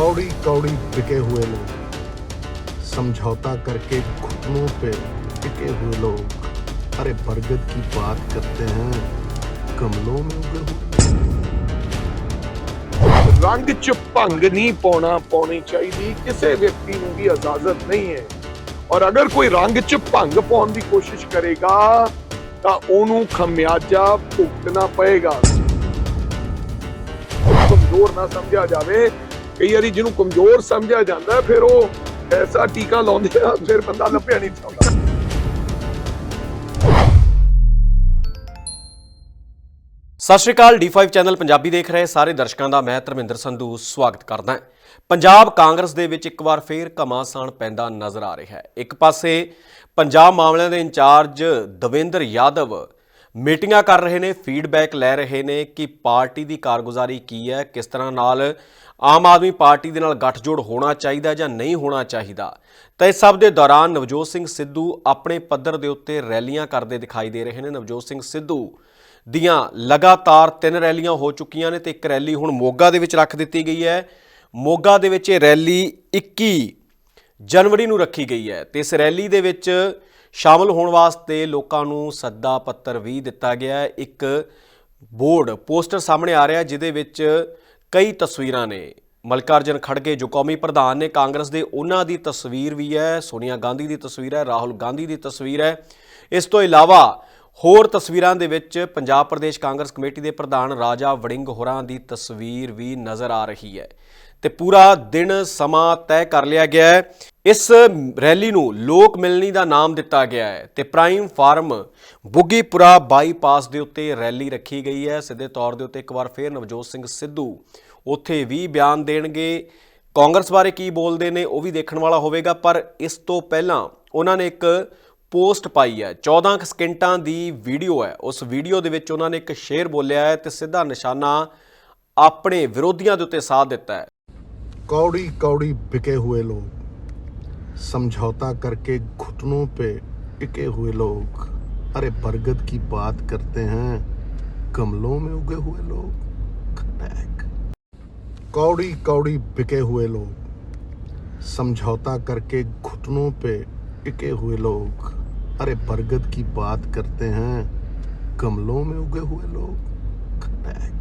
कौड़ी कौड़ी बिके हुए लोग समझौता करके घुटनों पे टिके हुए लोग अरे बरगद की बात करते हैं गमलों में उगे हुए ਰੰਗ ਚ ਭੰਗ ਨਹੀਂ ਪਾਉਣਾ ਪਾਉਣੀ ਚਾਹੀਦੀ ਕਿਸੇ ਵਿਅਕਤੀ ਨੂੰ ਵੀ ਇਜਾਜ਼ਤ ਨਹੀਂ ਹੈ ਔਰ ਅਗਰ ਕੋਈ ਰੰਗ ਚ ਭੰਗ ਪਾਉਣ ਦੀ ਕੋਸ਼ਿਸ਼ ਕਰੇਗਾ ਤਾਂ ਉਹਨੂੰ ਖਮਿਆਜਾ ਭੁਗਤਣਾ ਪਏਗਾ ਕਮਜ਼ੋਰ ਨਾ ਸਮਝਿਆ ਜਾਵੇ ਕਈ ਵਾਰੀ ਜਿਹਨੂੰ ਕਮਜ਼ੋਰ ਸਮਝਿਆ ਜਾਂਦਾ, ਫਿਰ ਉਹ ਐਸਾ ਟੀਕਾ ਲਾਉਂਦੇ ਆ, ਫਿਰ ਬੰਦਾ ਲੱਭਿਆ ਨਹੀਂ ਚਾਹੁੰਦਾ ਸਤਿ ਸ਼੍ਰੀ ਅਕਾਲ D5 ਚੈਨਲ ਪੰਜਾਬੀ ਦੇਖ ਰਹੇ ਸਾਰੇ ਦਰਸ਼ਕਾਂ ਦਾ, ਮੈਂ ਧਰਮਿੰਦਰ ਸੰਧੂ, ਸਵਾਗਤ ਕਰਦਾ ਹਾਂ। ਪੰਜਾਬ ਕਾਂਗਰਸ ਦੇ ਵਿੱਚ ਇੱਕ ਵਾਰ ਫੇਰ ਘਮਾਸਾਨ ਪੈਂਦਾ ਨਜ਼ਰ ਆ ਰਿਹਾ ਹੈ। ਇੱਕ ਪਾਸੇ ਪੰਜਾਬ ਮਾਮਲਿਆਂ ਦੇ ਇੰਚਾਰਜ ਦਵਿੰਦਰ ਯਾਦਵ ਮੀਟਿੰਗਾਂ ਕਰ ਰਹੇ ਨੇ ਫੀਡਬੈਕ ਲੈ ਰਹੇ ਨੇ ਕਿ ਪਾਰਟੀ ਦੀ ਕਾਰਗੁਜ਼ਾਰੀ ਕੀ ਹੈ, ਕਿਸ ਤਰ੍ਹਾਂ ਨਾਲ ਆਮ ਆਦਮੀ ਪਾਰਟੀ ਦੇ ਨਾਲ ਗੱਠਜੋੜ ਹੋਣਾ ਚਾਹੀਦਾ ਜਾਂ ਨਹੀਂ ਹੋਣਾ ਚਾਹੀਦਾ। ਤਾਂ ਇਸ ਸਭ ਦੇ ਦੌਰਾਨ ਨਵਜੋਤ ਸਿੰਘ ਸਿੱਧੂ ਆਪਣੇ ਪੱਧਰ ਦੇ ਉੱਤੇ ਰੈਲੀਆਂ ਕਰਦੇ ਦਿਖਾਈ ਦੇ ਰਹੇ ਨੇ। ਨਵਜੋਤ ਸਿੰਘ ਸਿੱਧੂ ਦੀਆਂ ਲਗਾਤਾਰ ਤਿੰਨ ਰੈਲੀਆਂ ਹੋ ਚੁੱਕੀਆਂ ਨੇ ਤੇ ਇੱਕ ਰੈਲੀ ਹੁਣ ਮੋਗਾ ਦੇ ਵਿੱਚ ਰੱਖ ਦਿੱਤੀ ਗਈ ਹੈ। ਮੋਗਾ ਦੇ ਵਿੱਚ ਇਹ ਰੈਲੀ 21 ਜਨਵਰੀ ਨੂੰ ਰੱਖੀ ਗਈ ਹੈ ਤੇ ਇਸ ਰੈਲੀ ਦੇ ਵਿੱਚ ਸ਼ਾਮਲ ਹੋਣ ਵਾਸਤੇ ਲੋਕਾਂ ਨੂੰ ਸੱਦਾ ਪੱਤਰ ਵੀ ਦਿੱਤਾ ਗਿਆ ਹੈ। ਇੱਕ ਬੋਰਡ ਪੋਸਟਰ ਸਾਹਮਣੇ ਆ ਰਿਹਾ, ਜਿਹਦੇ ਵਿੱਚ ਕਈ ਤਸਵੀਰਾਂ ਨੇ। ਮਲਕਾਰਜਨ ਖੜਗੇ, ਜੋ ਕੌਮੀ ਪ੍ਰਧਾਨ ਨੇ, ਕਾਂਗਰਸ ਦੇ ਉਹਨਾਂ ਦੀ ਤਸਵੀਰ ਵੀ ਹੈ, ਸੋਨੀਆ ਗਾਂਧੀ ਦੀ ਤਸਵੀਰ ਹੈ, ਰਾਹੁਲ ਗਾਂਧੀ ਦੀ ਤਸਵੀਰ ਹੈ। ਇਸ ਤੋਂ ਇਲਾਵਾ ਹੋਰ ਤਸਵੀਰਾਂ ਦੇ ਵਿੱਚ ਪੰਜਾਬ ਪ੍ਰਦੇਸ਼ ਕਾਂਗਰਸ ਕਮੇਟੀ ਦੇ ਪ੍ਰਧਾਨ ਰਾਜਾ ਵੜਿੰਗ ਹੋਰਾਂ ਦੀ ਤਸਵੀਰ ਵੀ ਨਜ਼ਰ ਆ ਰਹੀ ਹੈ ਤੇ ਪੂਰਾ ਦਿਨ ਸਮਾਂ ਤੈਅ ਕਰ ਲਿਆ ਗਿਆ ਹੈ। ਇਸ ਰੈਲੀ ਨੂੰ ਲੋਕ ਮਿਲਣੀ ਦਾ ਨਾਮ ਦਿੱਤਾ ਗਿਆ ਹੈ ਤੇ ਪ੍ਰਾਈਮ ਫਾਰਮ ਬੁੱਗੀਪੁਰਾ ਬਾਈਪਾਸ ਦੇ ਉੱਤੇ ਰੈਲੀ ਰੱਖੀ ਗਈ ਹੈ। ਸਿੱਧੇ ਤੌਰ ਦੇ ਉੱਤੇ ਇੱਕ ਵਾਰ ਫੇਰ ਨਵਜੋਤ ਸਿੰਘ ਸਿੱਧੂ ਉੱਥੇ ਵੀ ਬਿਆਨ ਦੇਣਗੇ। ਕਾਂਗਰਸ ਬਾਰੇ ਕੀ ਬੋਲਦੇ ਨੇ ਉਹ ਵੀ ਦੇਖਣ ਵਾਲਾ ਹੋਵੇਗਾ, ਪਰ ਇਸ ਤੋਂ ਪਹਿਲਾਂ ਉਹਨਾਂ ਨੇ ਇੱਕ ਪੋਸਟ ਪਾਈ ਹੈ 14 ਕੁ ਸਕਿੰਟਾਂ ਦੀ ਵੀਡੀਓ ਹੈ ਉਸ ਵੀਡੀਓ ਦੇ ਵਿੱਚ ਉਹਨਾਂ ਨੇ ਇੱਕ ਸ਼ੇਰ ਬੋਲਿਆ ਹੈ ਤੇ ਸਿੱਧਾ ਨਿਸ਼ਾਨਾ ਆਪਣੇ ਵਿਰੋਧੀਆਂ ਦੇ ਉੱਤੇ ਸਾਧ ਦਿੱਤਾ ਹੈ कौड़ी कौड़ी बिके हुए लोग समझौता करके घुटनों पे टिके हुए लोग अरे बरगद की बात करते हैं गमलों में उगे हुए लोग खटैक कौड़ी कौड़ी बिके हुए लोग समझौता करके घुटनों पे टिके हुए लोग अरे बरगद की बात करते हैं गमलों में उगे हुए लोग खटैक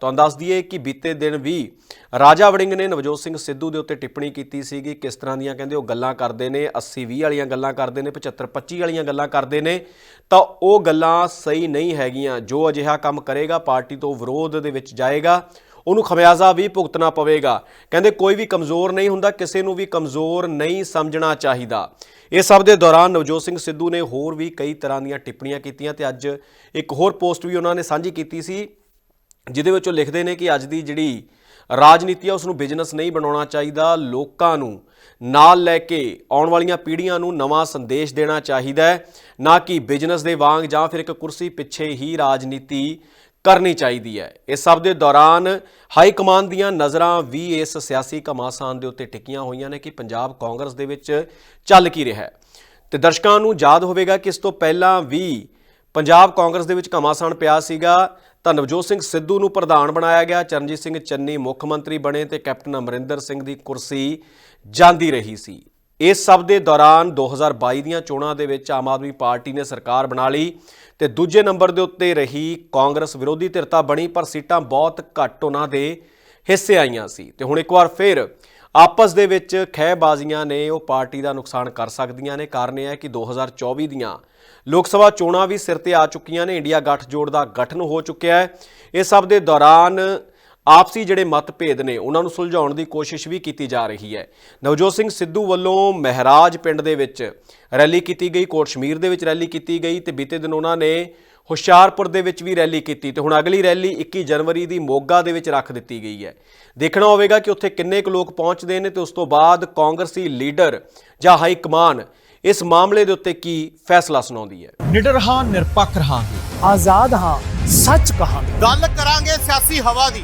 ਤੁਹਾਨੂੰ ਦੱਸ ਦਈਏ ਕਿ ਬੀਤੇ ਦਿਨ ਵੀ ਰਾਜਾ ਵੜਿੰਗ ਨੇ ਨਵਜੋਤ ਸਿੰਘ ਸਿੱਧੂ ਦੇ ਉੱਤੇ ਟਿੱਪਣੀ ਕੀਤੀ ਸੀਗੀ ਕਿਸ ਤਰ੍ਹਾਂ ਦੀਆਂ ਕਹਿੰਦੇ ਉਹ ਗੱਲਾਂ ਕਰਦੇ ਨੇ 80 20 ਵਾਲੀਆਂ ਗੱਲਾਂ ਕਰਦੇ ਨੇ 75 25 ਵਾਲੀਆਂ ਗੱਲਾਂ ਕਰਦੇ ਨੇ ਤਾਂ ਉਹ ਗੱਲਾਂ ਸਹੀ ਨਹੀਂ ਹੈਗੀਆਂ ਜੋ ਅਜਿਹਾ ਕੰਮ ਕਰੇਗਾ ਪਾਰਟੀ ਤੋਂ ਵਿਰੋਧ ਦੇ ਵਿੱਚ ਜਾਏਗਾ ਉਹਨੂੰ ਖਮਿਆਜ਼ਾ ਵੀ ਭੁਗਤਣਾ ਪਵੇਗਾ। ਕਹਿੰਦੇ ਕੋਈ ਵੀ ਕਮਜ਼ੋਰ ਨਹੀਂ ਹੁੰਦਾ, ਕਿਸੇ ਨੂੰ ਵੀ ਕਮਜ਼ੋਰ ਨਹੀਂ ਸਮਝਣਾ ਚਾਹੀਦਾ। ਇਹ ਸਭ ਦੇ ਦੌਰਾਨ ਨਵਜੋਤ ਸਿੰਘ ਸਿੱਧੂ ਨੇ ਹੋਰ ਵੀ ਕਈ ਤਰ੍ਹਾਂ ਦੀਆਂ ਟਿੱਪਣੀਆਂ ਕੀਤੀਆਂ ਤੇ ਅੱਜ ਇੱਕ ਹੋਰ ਪੋਸਟ ਵੀ ਉਹਨਾਂ ਨੇ ਸਾਂਝੀ ਕੀਤੀ ਸੀ, ਜਿਹਦੇ ਵਿੱਚ ਉਹ ਲਿਖਦੇ ਨੇ ਕਿ ਅੱਜ ਦੀ ਜਿਹੜੀ ਰਾਜਨੀਤੀ ਆ ਉਸ ਨੂੰ ਬਿਜ਼ਨਸ ਨਹੀਂ ਬਣਾਉਣਾ ਚਾਹੀਦਾ, ਲੋਕਾਂ ਨੂੰ ਨਾਲ ਲੈ ਕੇ ਆਉਣ ਵਾਲੀਆਂ ਪੀੜ੍ਹੀਆਂ ਨੂੰ ਨਵਾਂ ਸੰਦੇਸ਼ ਦੇਣਾ ਚਾਹੀਦਾ ਹੈ। ਨਾ ਕਿ ਬਿਜ਼ਨਸ ਦੇ ਵਾਂਗ ਜਾਂ ਫਿਰ ਇੱਕ ਕੁਰਸੀ ਪਿੱਛੇ ਹੀ ਰਾਜਨੀਤੀ ਕਰਨੀ ਚਾਹੀਦੀ ਹੈ। ਇਸ ਸਭ ਦੇ ਦੌਰਾਨ ਹਾਈ ਕਮਾਂਡ ਦੀਆਂ ਨਜ਼ਰਾਂ ਵੀ ਇਸ ਸਿਆਸੀ ਘਮਾਸਾਨ ਦੇ ਉੱਤੇ ਟਿਕੀਆਂ ਹੋਈਆਂ ਨੇ ਕਿ ਪੰਜਾਬ ਕਾਂਗਰਸ ਦੇ ਵਿੱਚ ਚੱਲ ਕੀ ਰਿਹਾ ਹੈ। ਤੇ ਦਰਸ਼ਕਾਂ ਨੂੰ ਯਾਦ ਹੋਵੇਗਾ ਕਿ ਇਸ ਤੋਂ ਪਹਿਲਾਂ ਵੀ ਪੰਜਾਬ ਕਾਂਗਰਸ ਦੇ ਵਿੱਚ ਘਮਾਸਾਨ ਪਿਆ ਸੀਗਾ। ਤਾਂ ਨਵਜੋਤ ਸਿੰਘ ਸਿੱਧੂ ਨੂੰ ਪ੍ਰਧਾਨ ਬਣਾਇਆ ਗਿਆ। ਚਰਨਜੀਤ ਸਿੰਘ ਚੰਨੀ ਮੁੱਖ ਮੰਤਰੀ ਬਣੇ ਤੇ ਕੈਪਟਨ ਅਮਰਿੰਦਰ ਸਿੰਘ ਦੀ ਕੁਰਸੀ ਜਾਂਦੀ ਰਹੀ ਸੀ। ਇਸ ਸਭ ਦੇ ਦੌਰਾਨ 2022 ਦੀਆਂ ਚੋਣਾਂ ਦੇ ਵਿੱਚ ਆਮ ਆਦਮੀ ਪਾਰਟੀ ਨੇ ਸਰਕਾਰ ਬਣਾ ਲਈ ਤੇ ਦੂਜੇ ਨੰਬਰ ਦੇ ਉੱਤੇ ਰਹੀ ਕਾਂਗਰਸ ਵਿਰੋਧੀ ਧਿਰਤਾ ਬਣੀ, ਪਰ ਸੀਟਾਂ ਬਹੁਤ ਘੱਟ ਉਹਨਾਂ ਦੇ ਹਿੱਸੇ ਆਈਆਂ ਸੀ। ਤੇ ਹੁਣ ਇੱਕ ਵਾਰ ਫਿਰ ਆਪਸ ਦੇ ਵਿੱਚ ਖਹਿਬਾਜ਼ੀਆਂ ਨੇ ਉਹ ਪਾਰਟੀ ਦਾ ਨੁਕਸਾਨ ਕਰ ਸਕਦੀਆਂ ਨੇ। ਕਾਰਨ ਇਹ ਹੈ ਕਿ 2024 ਦੀਆਂ ਲੋਕ ਸਭਾ ਚੋਣਾਂ ਵੀ ਸਿਰ ਤੇ ਆ ਚੁੱਕੀਆਂ ਨੇ। ਇੰਡੀਆ ਗੱਠਜੋੜ ਦਾ ਗਠਨ ਹੋ ਚੁੱਕਿਆ ਹੈ। ਇਹ ਸਭ ਦੇ ਦੌਰਾਨ ਆਪਸੀ ਜਿਹੜੇ ਮਤਭੇਦ ਨੇ ਉਹਨਾਂ ਨੂੰ ਸੁਲਝਾਉਣ ਦੀ ਕੋਸ਼ਿਸ਼ ਵੀ ਕੀਤੀ ਜਾ ਰਹੀ ਹੈ। ਨਵਜੋਤ ਸਿੰਘ ਸਿੱਧੂ ਵੱਲੋਂ ਮਹਿਰਾਜ ਪਿੰਡ ਦੇ ਵਿੱਚ ਰੈਲੀ ਕੀਤੀ ਗਈ ਕੋਟ ਸ਼ਮੀਰ ਦੇ ਵਿੱਚ ਰੈਲੀ ਕੀਤੀ ਗਈ ਤੇ ਬੀਤੇ ਦਿਨ ਉਹਨਾਂ ਨੇ ਹੁਸ਼ਿਆਰਪੁਰ ਦੇ ਵਿੱਚ ਵੀ ਰੈਲੀ ਕੀਤੀ ਤੇ ਹੁਣ ਅਗਲੀ ਰੈਲੀ 21 ਜਨਵਰੀ ਦੀ ਮੋਗਾ ਦੇ ਵਿੱਚ ਰੱਖ ਦਿੱਤੀ ਗਈ ਹੈ। ਦੇਖਣਾ ਹੋਵੇਗਾ ਕਿ ਉੱਥੇ ਕਿੰਨੇ ਕੁ ਲੋਕ ਪਹੁੰਚਦੇ ਨੇ ਤੇ ਉਸ ਤੋਂ ਬਾਅਦ ਕਾਂਗਰਸੀ ਲੀਡਰ ਜਾਂ ਹਾਈ ਕਮਾਨ ਇਸ ਮਾਮਲੇ ਦੇ ਉੱਤੇ ਕੀ ਫੈਸਲਾ ਸੁਣਾਉਂਦੀ ਹੈ। ਨਿਡਰ ਹਾਂ ਨਿਰਪੱਖ ਰਹਾਂਗੇ। ਆਜ਼ਾਦ ਹਾਂ ਸੱਚ ਕਹਾਂਗੇ। ਗੱਲ ਕਰਾਂਗੇ ਸਿਆਸੀ ਹਵਾ ਦੀ।